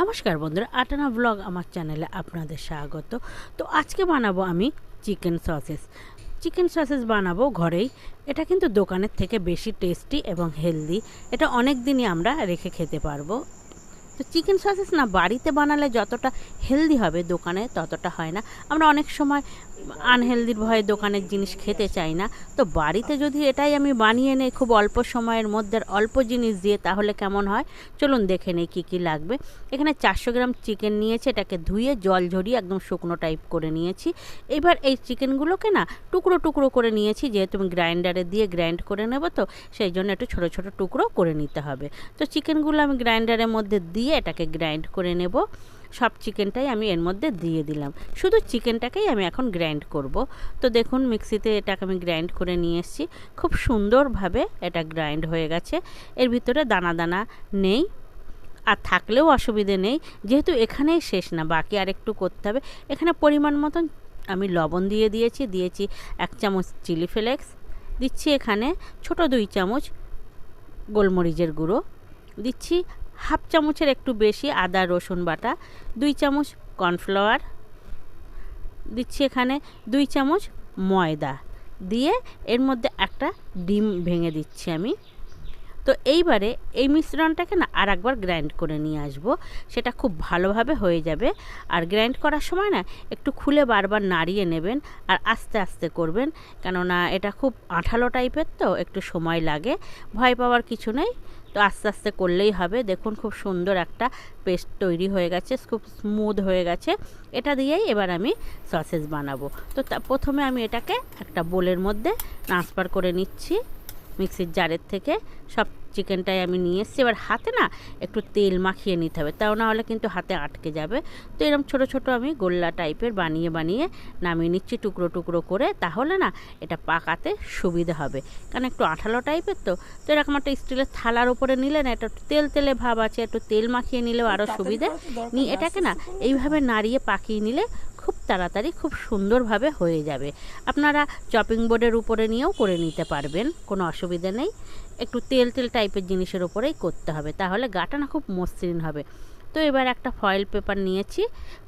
নমস্কার বন্ধুরা, আটানা ব্লগ আমার চ্যানেলে আপনাদের স্বাগত। তো আজকে বানাবো আমি চিকেন সসেস চিকেন সসেস বানাবো ঘরেই। এটা কিন্তু দোকানের থেকে বেশি টেস্টি এবং হেলদি এটা অনেক দিনই আমরা রেখে খেতে পারব। তো চিকেন সসেস না, বাড়িতে বানালে যতটা হেলদি হবে দোকানে ততটা হয় না। আমরা অনেক সময় আনহেলদির ভয়ে দোকানের জিনিস খেতে চাই না। তো বাড়িতে যদি এটাই আমি বানিয়ে নেই খুব অল্প সময়ের মধ্যে অল্প জিনিস দিয়ে তাহলে কেমন হয়? চলুন দেখে নেই কী কী লাগবে। এখানে চারশো গ্রাম চিকেন নিয়েছি, এটাকে ধুয়ে জল ঝরিয়ে একদম শুকনো টাইপ করে নিয়েছি। এবার এই চিকেনগুলোকে না টুকরো টুকরো করে নিয়েছি, যেহেতু আমি গ্রাইন্ডারে দিয়ে গ্রাইন্ড করে নেব তো, সেই জন্য একটু ছোটো ছোটো টুকরো করে নিতে হবে। তো চিকেনগুলো আমি গ্রাইন্ডারের মধ্যে দিয়ে এটাকে গ্রাইন্ড করে নেব। সব চিকেনটাই আমি এর মধ্যে দিয়ে দিলাম। শুধু চিকেনটাকেই আমি এখন গ্রাইন্ড করব। তো দেখুন মিক্সিতে এটাকে আমি গ্রাইন্ড করে নিয়ে এসেছি। খুব সুন্দরভাবে এটা গ্রাইন্ড হয়ে গেছে। এর ভিতরে দানা দানা নেই। আর থাকলেও অসুবিধে নেই। যেহেতু এখানেই শেষ না, বাকি আর একটু করতে হবে। এখানে পরিমাণ মতন আমি লবণ দিয়ে দিয়েছি। দিয়েছি এক চামচ চিলি ফ্লেক্স দিচ্ছি এখানে ছোট দুই চামচ গোলমরিচের গুঁড়ো। দিচ্ছি হাফ চামচের একটু বেশি আদা, রসুন বাটা, দুই চামচ কর্নফ্লাওয়ার, দিচ্ছি এখানে দুই চামচ ময়দা, দিয়ে এর মধ্যে একটা ডিম ভেঙে দিচ্ছি আমি। তো এইবারে এই মিশ্রণটাকে না আর একবার গ্রাইন্ড করে নিয়ে আসব। সেটা খুব ভালোভাবে হয়ে যাবে। আর গ্রাইন্ড করার সময় না একটু খুলে বারবার নাড়িয়ে নেবেন আর আস্তে আস্তে করবেন। কেননা এটা খুব আঠালো টাইপের তো, একটু সময় লাগে। ভয় পাওয়ার কিছু নেই। তো আস্তে আস্তে করলেই হবে। দেখুন খুব সুন্দর একটা পেস্ট তৈরি হয়ে গেছে, খুব স্মুথ হয়ে গেছে। এটা দিয়েই এবার আমি সসেস বানাবো। তা প্রথমে আমি এটাকে একটা বোলের মধ্যে ট্রান্সফার করে নিচ্ছি। মিক্সির জারের থেকে সব চিকেনটাই আমি নিয়ে এসেছি। এবার হাতে না একটু তেল মাখিয়ে নিতে হবে তাও না হলে কিন্তু হাতে আটকে যাবে। তো এরকম ছোট ছোট আমি গোল্লা টাইপের বানিয়ে বানিয়ে নামিয়ে নিচ্ছি টুকরো টুকরো করে তাহলে না এটা পাকাতে সুবিধে হবে। কারণ একটু আঠালো টাইপের তো তো এরকম একটা স্টিলের থালার উপরে নিলে না এটা তেল তেলে ভাব আছে একটু তেল মাখিয়ে নিলেও আরও সুবিধে। নিয়ে এটাকে না এইভাবে নাড়িয়ে পাকিয়ে নিলে খুব তাড়াতাড়ি, খুব সুন্দরভাবে হয়ে যাবে। আপনারা চপিং বোর্ডের উপরে নিয়েও করে নিতে পারবেন, কোনো অসুবিধা নেই। একটু তেল তেল টাইপের জিনিসের উপরেই করতে হবে, তাহলে গাটা না খুব মসৃণ হবে। তো এবার একটা ফয়েল পেপার নিয়েছি।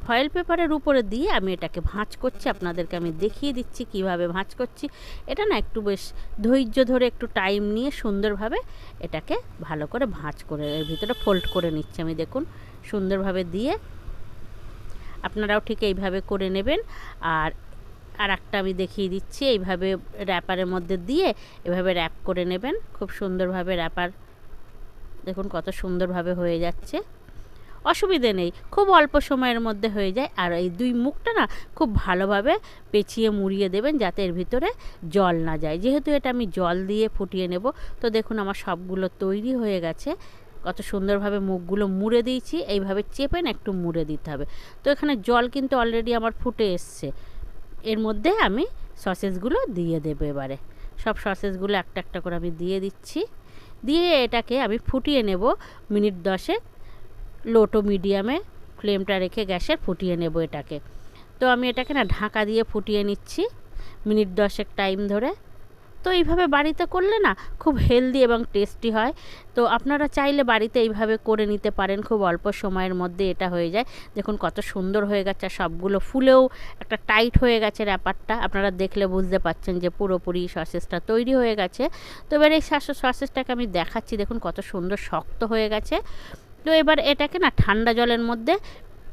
ফয়েল পেপারের উপরে দিয়ে আমি এটাকে ভাঁজ করছি, আপনাদেরকে আমি দেখিয়ে দিচ্ছি কীভাবে ভাঁজ করছি। এটা না একটু বেশ ধৈর্য ধরে একটু টাইম নিয়ে সুন্দরভাবে এটাকে ভালো করে ভাঁজ করে, এর ভিতরে ফোল্ড করে নিচ্ছি আমি, দেখুন। সুন্দরভাবে দিয়ে আপনারাও ঠিক এইভাবে করে নেবেন। আর আর একটা আমি দেখিয়ে দিচ্ছি, এইভাবে র্যাপারের মধ্যে দিয়ে এভাবে র্যাপ করে নেবেন। খুব সুন্দরভাবে র্যাপার দেখুন কত সুন্দরভাবে হয়ে যাচ্ছে। অসুবিধে নেই, খুব অল্প সময়ের মধ্যে হয়ে যায়। আর এই দুই মুখটা না খুব ভালোভাবে পেঁচিয়ে মুড়িয়ে দেবেন যাতে এর ভিতরে জল না যায়। যেহেতু এটা আমি জল দিয়ে ফুটিয়ে নেব, তো দেখুন আমার সবগুলো তৈরি হয়ে গেছে। কত সুন্দরভাবে মুখগুলো মুড়ে দিয়েছি, এইভাবে চেপে না একটু মুড়ে দিতে হবে। তো এখানে জল কিন্তু অলরেডি আমার ফুটে এসছে। এর মধ্যে আমি সসেসগুলো দিয়ে দেবো এবারে। সব সসেসগুলো একটা একটা করে আমি দিয়ে দিচ্ছি। দিয়ে এটাকে আমি ফুটিয়ে নেব মিনিট দশে লো টু মিডিয়ামে ফ্লেমটা রেখে গ্যাসের ফুটিয়ে নেব এটাকে। তো আমি এটাকে না ঢাকা দিয়ে ফুটিয়ে নিচ্ছি। মিনিট দশেক টাইম ধরে। তো এইভাবে বাড়িতে করলে না খুব হেলদি এবং টেস্টি হয়। তো আপনারা চাইলে বাড়িতে এইভাবে করে নিতে পারেন, খুব অল্প সময়ের মধ্যে এটা হয়ে যায়। দেখুন কত সুন্দর হয়ে গেছে সবগুলো ফুলেও একটা টাইট হয়ে গেছে র্যাপারটা আপনারা দেখলে বুঝতে পাচ্ছেন যে পুরোপুরি সসেসটা তৈরি হয়ে গেছে। তো এবার এই সসেসটাকে আমি দেখাচ্ছি, দেখুন কত সুন্দর শক্ত হয়ে গেছে। তো এবার এটাকে না ঠান্ডা জলের মধ্যে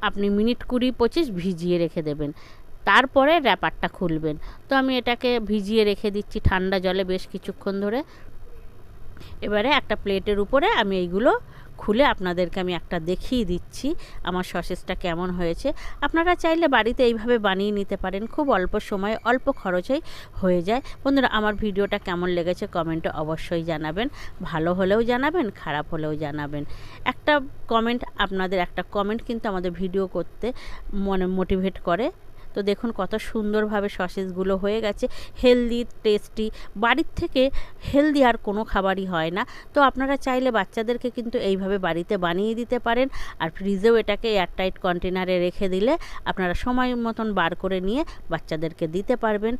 আপনি মিনিট কুড়ি পঁচিশ ভিজিয়ে রেখে দেবেন। তারপরে র্যাপারটা খুলবেন। তো আমি এটাকে ভিজিয়ে রেখে দিচ্ছি ঠান্ডা জলে বেশ কিছুক্ষণ ধরে। এবারে একটা প্লেটের উপরে আমি এইগুলো খুলে আপনাদেরকে আমি একটা দেখিয়ে দিচ্ছি আমার সসেসটা কেমন হয়েছে। আপনারা চাইলে বাড়িতে এইভাবে বানিয়ে নিতে পারেন, খুব অল্প সময়ে অল্প খরচেই হয়ে যায়। বন্ধুরা, আমার ভিডিওটা কেমন লেগেছে কমেন্টে অবশ্যই জানাবেন। ভালো হলেও জানাবেন, খারাপ হলেও জানাবেন। একটা কমেন্ট আপনাদের একটা কমেন্ট কিন্তু আমাদের ভিডিও করতে মনে মোটিভেট করে। তো দেখুন কত সুন্দরভাবে সসেসগুলো হয়ে গেছে। হেলদি টেস্টি বাড়ির থেকে হেলদি আর কোনো খাবারই হয় না। তো আপনারা চাইলে বাচ্চাদেরকে কিন্তু এইভাবে বাড়িতে বানিয়ে দিতে পারেন। আর ফ্রিজেও এটাকে এয়ারটাইট কন্টেনারে রেখে দিলে আপনারা সময় মতন বার করে নিয়ে বাচ্চাদেরকে দিতে পারবেন।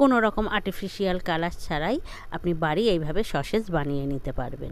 কোনো রকম আর্টিফিশিয়াল কালার ছাড়াই আপনি বাড়ি এইভাবে সসেস বানিয়ে নিতে পারবেন।